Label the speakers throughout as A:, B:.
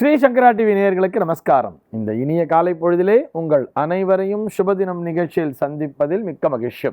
A: ஸ்ரீ சங்கரா TV நேயர்களுக்கு நமஸ்காரம். இந்த இனிய காலை பொழுதிலே உங்கள் அனைவரையும் சுபதினம் நிகழ்ச்சியில் சந்திப்பதில் மிக்க மகிழ்ச்சி.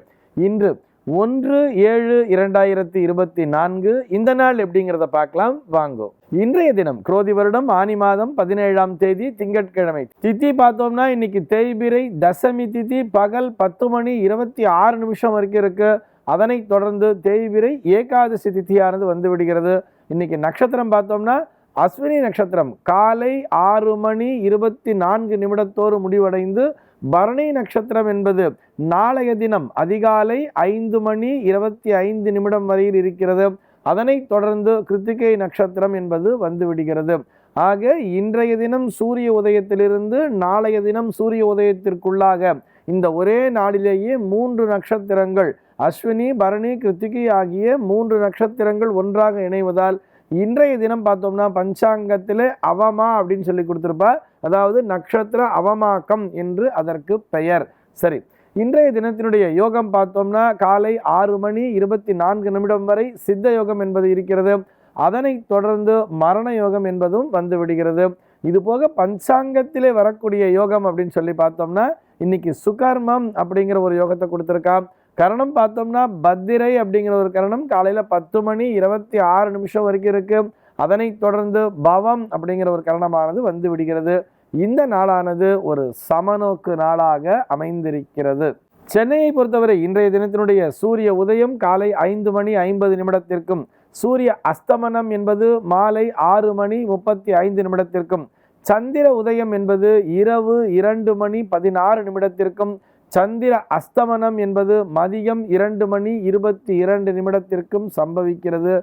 A: இன்று ஒன்று ஏழு இரண்டாயிரத்தி இருபத்தி நான்கு இந்த நாள் எப்படிங்கிறத பார்க்கலாம். வாங்கோ. இன்றைய தினம் குரோதி வருடம் ஆனி மாதம் பதினேழாம் தேதி திங்கட்கிழமை. தித்தி பார்த்தோம்னா இன்னைக்கு தேய்பிரை தசமி திதி பகல் பத்து மணி இருபத்தி ஆறு நிமிஷம் வரைக்கும் இருக்கு. அதனைத் தொடர்ந்து தேய்பிரை ஏகாதசி தித்தியானது வந்து விடுகிறது. இன்னைக்கு நட்சத்திரம் பார்த்தோம்னா அஸ்வினி நட்சத்திரம். காலை ஆறு மணி இருபத்தி நான்கு நிமிடத்தோடு முடிவடைந்து பரணி நட்சத்திரம் என்பது நாளைய தினம் அதிகாலை ஐந்து மணி இருபத்தி ஐந்து நிமிடம் வரையில் இருக்கிறது. அதனைத் தொடர்ந்து கிருத்திகை நட்சத்திரம் என்பது வந்துவிடுகிறது. ஆக இன்றைய தினம் சூரிய உதயத்திலிருந்து நாளைய தினம் சூரிய உதயத்திற்குள்ளாக இந்த ஒரே நாளிலேயே மூன்று நட்சத்திரங்கள் அஸ்வினி பரணி கிருத்திகை ஆகிய மூன்று நட்சத்திரங்கள் ஒன்றாக இணைவதால் இன்றைய தினம் பார்த்தோம்னா பஞ்சாங்கத்தில் அவமா அப்படின்னு சொல்லி கொடுத்துருப்பா அதாவது நட்சத்திர அவமாக்கம் என்று அதற்கு பெயர். சரி இன்றைய தினத்தினுடைய யோகம் பார்த்தோம்னா காலை ஆறு மணி இருபத்தி நான்கு நிமிடம் வரை சித்த யோகம் என்பது இருக்கிறது. அதனை தொடர்ந்து மரண யோகம் என்பதும் வந்து விடுகிறது. இது போக பஞ்சாங்கத்திலே வரக்கூடிய யோகம் அப்படின்னு சொல்லி பார்த்தோம்னா இன்னைக்கு சுகர்மம் அப்படிங்கிற ஒரு யோகத்தை கொடுத்துருக்கா. கரணம் பார்த்தோம்னா பத்திரை அப்படிங்கிற ஒரு கரணம் காலையில் பத்து மணி இருபத்தி ஆறு நிமிஷம் வரைக்கும் இருக்குது அதனைத் தொடர்ந்து பவம் அப்படிங்கிற ஒரு கரணமானது வந்து விடுகிறது. இந்த நாளானது ஒரு சமநோக்கு நாளாக அமைந்திருக்கிறது. சென்னையை பொறுத்தவரை இன்றைய தினத்தினுடைய சூரிய உதயம் காலை ஐந்து மணி ஐம்பது நிமிடத்திற்கும் சூரிய அஸ்தமனம் என்பது மாலை ஆறு மணி முப்பத்தி ஐந்து நிமிடத்திற்கும் சந்திர உதயம் என்பது இரவு இரண்டு மணி பதினாறு நிமிடத்திற்கும் சந்திர அஸ்தமனம் என்பது மதியம் இரண்டு மணி இருபத்தி இரண்டு நிமிடத்திற்கும் சம்பவிக்கிறது.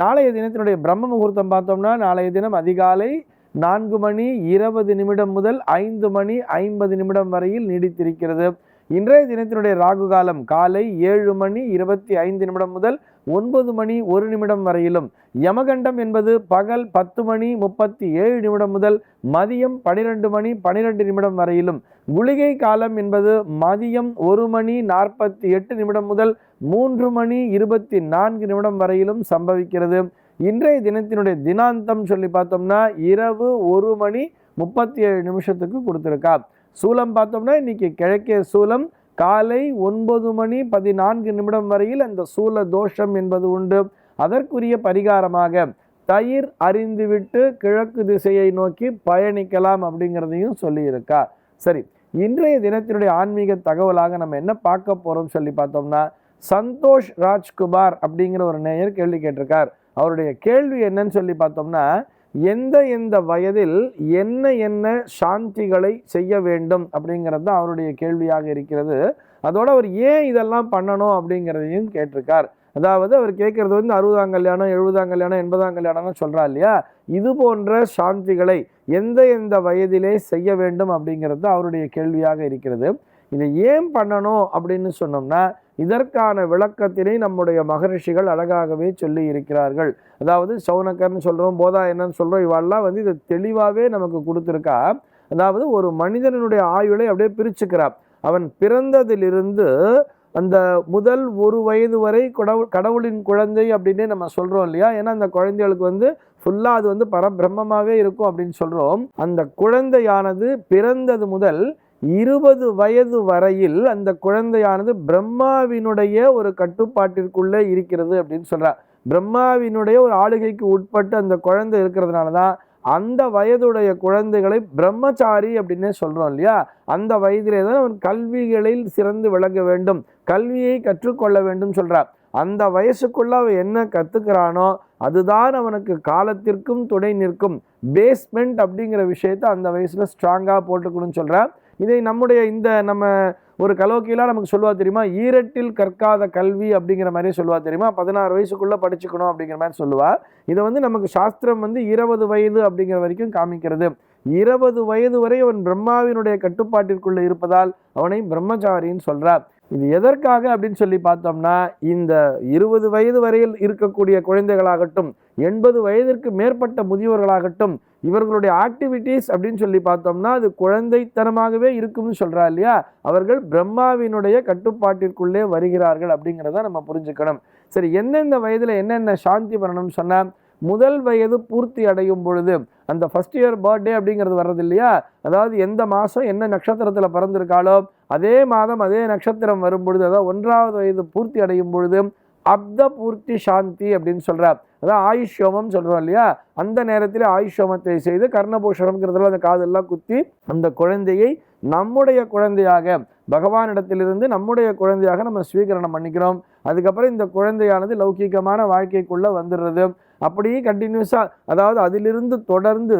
A: நாளைய தினத்தினுடைய பிரம்ம முகூர்த்தம் பார்த்தோம்னா நாளைய தினம் அதிகாலை நான்கு மணி இருபது நிமிடம் முதல் ஐந்து மணி ஐம்பது நிமிடம் வரையில் நீடித்திருக்கிறது. இன்றைய தினத்தினுடைய ராகு காலம் காலை ஏழு மணி இருபத்தி ஐந்து நிமிடம் முதல் ஒன்பது மணி ஒரு நிமிடம் வரையிலும். யமகண்டம் என்பது பகல் பத்து மணி முப்பத்தி ஏழு நிமிடம் முதல் மதியம் பனிரெண்டு மணி பனிரெண்டு நிமிடம் வரையிலும். குளிகை காலம் என்பது மதியம் ஒரு மணி நாற்பத்தி எட்டு நிமிடம் முதல் மூன்று மணி இருபத்தி நான்கு நிமிடம் வரையிலும் சம்பவிக்கிறது. இன்றைய தினத்தினுடைய தினாந்தம் சொல்லி பார்த்தோம்னா இரவு ஒரு மணி முப்பத்தி ஏழு நிமிஷத்துக்கு கொடுத்துருக்கா. சூலம் பார்த்தோம்னா இன்னைக்கு கிழக்கே சூலம் காலை ஒன்பது மணி பதினான்கு நிமிடம் வரையில் அந்த சூல தோஷம் என்பது உண்டு. அதற்குரிய பரிகாரமாக தயிர் அறிந்துவிட்டு கிழக்கு திசையை நோக்கி பயணிக்கலாம் அப்படிங்கிறதையும் சொல்லியிருக்கார் சரி இன்றைய தினத்தினுடைய ஆன்மீக தகவலாக நம்ம என்ன பார்க்க போகிறோம் சொல்லி பார்த்தோம்னா சந்தோஷ் ராஜ்குமார் அப்படிங்கிற ஒரு நேயர் கேள்வி கேட்டிருக்கார். அவருடைய கேள்வி என்னன்னு சொல்லி பார்த்தோம்னா எந்த எந்த வயதில் என்ன என்ன சாந்திகளை செய்ய வேண்டும் அப்படிங்கிறது தான் அவருடைய கேள்வியாக இருக்கிறது. அதோடு அவர் ஏன் இதெல்லாம் பண்ணணும் அப்படிங்கிறதையும் கேட்டிருக்கார். அதாவது அவர் கேட்கறது வந்து அறுபதாம் கல்யாணம் எழுபதாம் கல்யாணம் எண்பதாம் கல்யாணம்னு சொல்கிறா இல்லையா? இது போன்ற சாந்திகளை எந்த எந்த வயதிலே செய்ய வேண்டும் அப்படிங்கிறது அவருடைய கேள்வியாக இருக்கிறது. இதை ஏன் பண்ணணும் அப்படின்னு சொன்னோம்னா இதற்கான விளக்கத்தினை நம்முடைய மகரிஷிகள் அழகாகவே சொல்லி இருக்கிறார்கள் அதாவது சௌனக்கர்னு சொல்கிறோம் போதா என்னன்னு சொல்கிறோம் இவெல்லாம் வந்து இதை தெளிவாகவே நமக்கு கொடுத்துருக்கா. அதாவது ஒரு மனிதனுடைய ஆயுளை அப்படியே பிரிச்சுக்கிறார் அவன் பிறந்ததிலிருந்து அந்த முதல் ஒரு வயது வரை கடவுள் கடவுளின் குழந்தை அப்படின்னே நம்ம சொல்கிறோம் இல்லையா? ஏன்னா அந்த குழந்தைகளுக்கு வந்து ஃபுல்லாக அது வந்து பரபிரம்மமாகவே இருக்கும் அப்படின்னு சொல்கிறோம் அந்த குழந்தையானது பிறந்தது முதல் இருபது வயது வரையில் அந்த குழந்தையானது பிரம்மாவினுடைய ஒரு கட்டுப்பாட்டிற்குள்ளே இருக்கிறது அப்படின்னு சொல்கிறார் பிரம்மாவினுடைய ஒரு ஆளுகைக்கு உட்பட்டு அந்த குழந்தை இருக்கிறதுனால தான் அந்த வயதுடைய குழந்தைகளை பிரம்மச்சாரி அப்படின்னே சொல்கிறோம் இல்லையா? அந்த வயதிலே தான் அவன் கல்விகளில் சிறந்து விளங்க வேண்டும் கல்வியை கற்றுக்கொள்ள வேண்டும் சொல்கிறார் அந்த வயசுக்குள்ள அவன் என்ன கற்றுக்கிறானோ அதுதான் அவனுக்கு காலத்திற்கும் துணை நிற்கும். பேஸ்மெண்ட் அப்படிங்கிற விஷயத்த அந்த வயசில் ஸ்ட்ராங்காக போட்டுக்கணும்னு சொல்கிறேன் இதை நம்முடைய இந்த நம்ம ஒரு கலோக்கியெல்லாம் நமக்கு சொல்லுவா தெரியுமா? ஈரட்டில் கற்காத கல்வி அப்படிங்கிற மாதிரி சொல்லுவா தெரியுமா? பதினாறு வயசுக்குள்ளே படிச்சுக்கணும் அப்படிங்கிற மாதிரி சொல்லுவா. இதை வந்து நமக்கு சாஸ்திரம் வந்து இருபது வயது அப்படிங்கிற வரைக்கும் காமிக்கிறது. இருபது வயது வரை அவன் பிரம்மாவினுடைய கட்டுப்பாட்டிற்குள்ளே இருப்பதால் அவனை பிரம்மச்சாரின்னு சொல்கிறார் இது எதற்காக அப்படின்னு சொல்லி பார்த்தோம்னா இந்த இருபது வயது வரையில் இருக்கக்கூடிய குழந்தைகளாகட்டும் எண்பது வயதிற்கு மேற்பட்ட முதியோர்களாகட்டும் இவர்களுடைய ஆக்டிவிட்டீஸ் அப்படின்னு சொல்லி பார்த்தோம்னா அது குழந்தைத்தனமாகவே இருக்கும்னு சொல்கிறா இல்லையா? அவர்கள் பிரம்மாவினுடைய கட்டுப்பாட்டிற்குள்ளே வருகிறார்கள் அப்படிங்கிறத நம்ம புரிஞ்சுக்கணும். சரி எந்தெந்த வயதில் என்னென்ன சாந்தி பண்ணணும்னு சொன்னால் முதல் வயது பூர்த்தி அடையும் பொழுது அந்த ஃபர்ஸ்ட் இயர் பர்த்டே அப்படிங்கிறது வர்றது இல்லையா அதாவது எந்த மாதம் என்ன நட்சத்திரத்தில் பிறந்திருக்காளோ அதே மாதம் அதே நட்சத்திரம் வரும் பொழுது அதாவது ஒன்றாவது வயது பூர்த்தி அடையும் பொழுது அப்த பூர்த்தி சாந்தி அப்படின்னு சொல்கிறார் அதான் ஆயுஷோமம் சொல்கிறோம் இல்லையா? அந்த நேரத்தில் ஆயுஷோமத்தை செய்து கர்ணபூஷணம்ங்கிறதுல அந்த காதெல்லாம் குத்தி அந்த குழந்தையை நம்முடைய குழந்தையாக பகவானிடத்திலிருந்து நம்முடைய குழந்தையாக நம்ம ஸ்வீகரணம் பண்ணிக்கிறோம். அதுக்கப்புறம் இந்த குழந்தையானது லௌகீகமான வாழ்க்கைக்குள்ளே வந்துடுறது. அப்படியே கண்டினியூஸாக அதாவது அதிலிருந்து தொடர்ந்து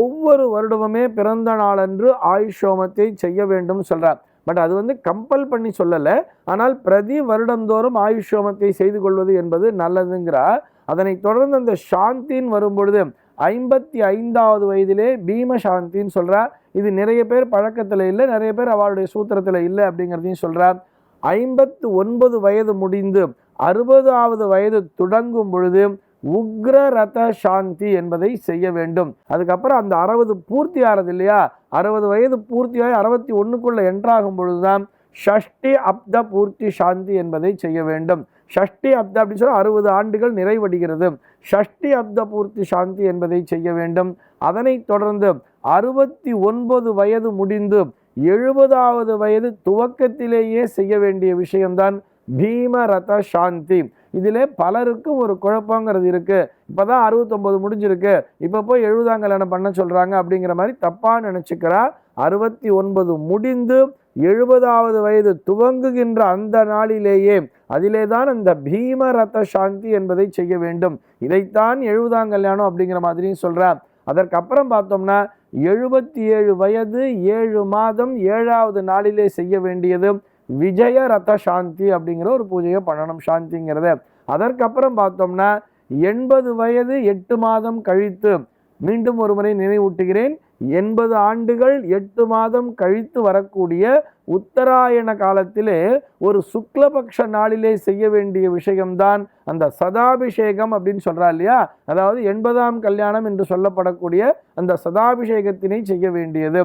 A: ஒவ்வொரு வருடமுமே பிறந்த நாளன்று ஆயுஷோமத்தை செய்ய வேண்டும் சொல்கிறார் பட் அது வந்து கம்பல் பண்ணி சொல்லலை. ஆனால் பிரதி வருடந்தோறும் ஆயுஷோமத்தை செய்து கொள்வது என்பது நல்லதுங்கிறார். அதனைத் தொடர்ந்து அந்த சாந்தின்னு வரும்பொழுது ஐம்பத்தி ஐந்தாவது வயதிலே பீம சாந்தின்னு சொல்கிறார் இது நிறைய பேர் பழக்கத்தில் இல்லை நிறைய பேர் அவளுடைய சூத்திரத்தில் இல்லை அப்படிங்கிறதையும் சொல்கிறார் ஐம்பத்து ஒன்பது வயது முடிந்து அறுபதாவது வயது தொடங்கும் பொழுது உக்ர ரத சாந்தி என்பதை செய்ய வேண்டும். அதுக்கப்புறம் அந்த அறுபது பூர்த்தி ஆறது இல்லையா? அறுபது வயது பூர்த்தியாகி அறுபத்தி ஒன்றுக்குள்ளே என்ட்ராகும் பொழுதுதான் ஷஷ்டி அப்த பூர்த்தி சாந்தி என்பதை செய்ய வேண்டும். ஷஷ்டி அப்த அப்படின்னு சொன்னால் அறுபது ஆண்டுகள் நிறைவடைகிறது. ஷஷ்டி அப்த பூர்த்தி சாந்தி என்பதை செய்ய வேண்டும். அதனைத் தொடர்ந்து அறுபத்தி ஒன்பது வயது முடிந்து எழுபதாவது வயது துவக்கத்திலேயே செய்ய வேண்டிய விஷயம்தான் பீமரத சாந்தி இதில் பலருக்கும் ஒரு குழப்பங்கிறது இருக்குது இப்போ தான் அறுபத்தொம்போது முடிஞ்சிருக்கு. இப்போ போய் எழுபதாம் கல்யாணம் பண்ண சொல்கிறாங்க அப்படிங்கிற மாதிரி தப்பாக நினச்சிக்கிறா. அறுபத்தி ஒன்பது முடிந்து எழுபதாவது வயது துவங்குகின்ற அந்த நாளிலேயே அதிலே தான் அந்த பீம ரத சாந்தி என்பதை செய்ய வேண்டும். இதைத்தான் எழுபதாம் கல்யாணம் அப்படிங்கிற மாதிரியும் சொல்கிறார் அதற்கப்புறம் பார்த்தோம்னா எழுபத்தி ஏழு வயது ஏழு மாதம் ஏழாவது நாளிலே செய்ய வேண்டியது. விஜய ரத சாந்தி அப்படிங்கிற ஒரு பூஜையை பண்ணணும் சாந்திங்கிறத. அதற்கப்புறம் பார்த்தோம்னா எண்பது வயது எட்டு மாதம் கழித்து மீண்டும் ஒரு முறை நினைவூட்டுகிறேன். எண்பது ஆண்டுகள் எட்டு மாதம் கழித்து வரக்கூடிய உத்தராயண காலத்திலே ஒரு சுக்லபக்ஷ நாளிலே செய்ய வேண்டிய விஷயம்தான் அந்த சதாபிஷேகம் அப்படின்னு சொல்கிறா இல்லையா? அதாவது எண்பதாம் கல்யாணம் என்று சொல்லப்படக்கூடிய அந்த சதாபிஷேகத்தினை செய்ய வேண்டியது.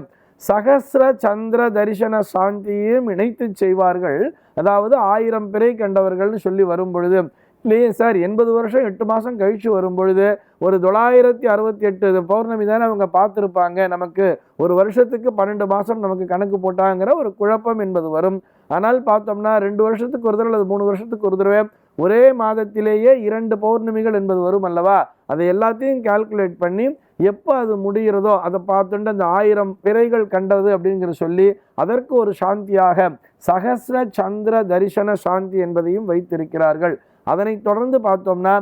A: சகசிர சந்திர தரிசன சாந்தியையும் இணைத்து செய்வார்கள். அதாவது ஆயிரம் பிறை கண்டவர்கள்னு சொல்லி வரும் பொழுது இல்லையே சார் எண்பது வருஷம் எட்டு மாதம் கழித்து வரும் பொழுது ஒரு தொள்ளாயிரத்தி அறுபத்தி எட்டு பௌர்ணமி தானே அவங்க பார்த்துருப்பாங்க. நமக்கு ஒரு வருஷத்துக்கு பன்னெண்டு மாதம் நமக்கு கணக்கு போட்டாங்கிற ஒரு குழப்பம் என்பது வரும். ஆனால் பார்த்தோம்னா ரெண்டு வருஷத்துக்கு ஒரு தடவை அல்லது மூணு வருஷத்துக்கு ஒரு தடவை ஒரே மாதத்திலேயே இரண்டு பௌர்ணமிகள் என்பது வரும் அல்லவா? அதை எல்லாத்தையும் கால்குலேட் பண்ணி எப்போ அது முடிகிறதோ அதை பார்த்துட்டு அந்த ஆயிரம் பிறைகள் கண்டது அப்படிங்கிற சொல்லி அதற்கு ஒரு சாந்தியாக சகசிர சந்திர தரிசன சாந்தி என்பதையும் வைத்திருக்கிறார்கள். அதனை தொடர்ந்து பார்த்தோம்னா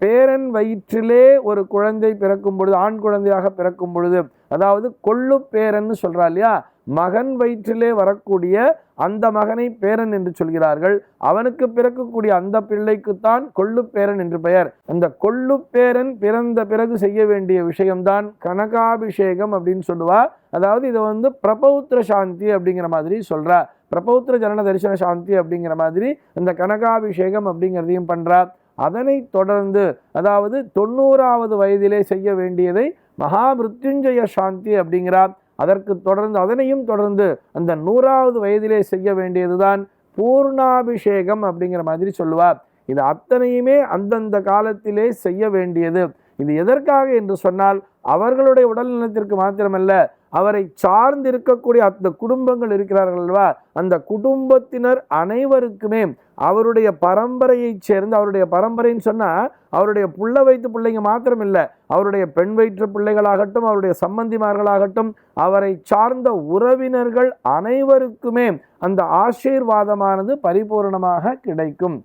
A: பேரன் வயிற்றிலே ஒரு குழந்தை பிறக்கும் பொழுது ஆண் குழந்தையாக பிறக்கும் பொழுது அதாவது கொள்ளு பேரன்னு சொல்கிறா இல்லையா? மகன் வயிற்றிலே வரக்கூடிய அந்த மகனை பேரன் என்று சொல்கிறார்கள். அவனுக்கு பிறக்கக்கூடிய அந்த பிள்ளைக்குத்தான் கொள்ளு பேரன் என்று பெயர். அந்த கொள்ளு பேரன் பிறந்த பிறகு செய்ய வேண்டிய விஷயம்தான் கனகாபிஷேகம் அப்படின்னு சொல்லுவா. அதாவது இதை வந்து பிரபௌத்திர சாந்தி அப்படிங்கிற மாதிரி சொல்கிறா பிரபௌத்திர ஜனன தரிசன சாந்தி அப்படிங்கிற மாதிரி இந்த கனகாபிஷேகம் அப்படிங்கிறதையும் பண்ணுறா அதனை தொடர்ந்து அதாவது தொண்ணூறாவது வயதிலே செய்ய வேண்டியதை மகாமிருத்யுஞ்சய சாந்தி அப்படிங்கிறார். அதற்கு தொடர்ந்து அதனையும் தொடர்ந்து அந்த நூறாவது வயதிலே செய்ய வேண்டியதுதான் பூர்ணாபிஷேகம் அப்படிங்கிற மாதிரி சொல்லுவார். இது அத்தனையுமே அந்தந்த காலத்திலே செய்ய வேண்டியது. இது எதற்காக என்று சொன்னால் அவர்களுடைய உடல் நலத்திற்கு மாத்திரமல்ல அவரை சார்ந்து இருக்கக்கூடிய அந்த குடும்பங்கள் இருக்கிறார்கள் அல்லவா? அந்த குடும்பத்தினர் அனைவருக்குமே அவருடைய பரம்பரையைச் சேர்ந்து அவருடைய பரம்பரைன்னு சொன்னால் அவருடைய புள்ள வைத்து பிள்ளைங்க மாத்திரம் இல்லை அவருடைய பெண் வயிற்று பிள்ளைகளாகட்டும் அவருடைய சம்பந்திமார்களாகட்டும் அவரை சார்ந்த உறவினர்கள் அனைவருக்குமே அந்த ஆசீர்வாதமானது பரிபூர்ணமாக கிடைக்கும்.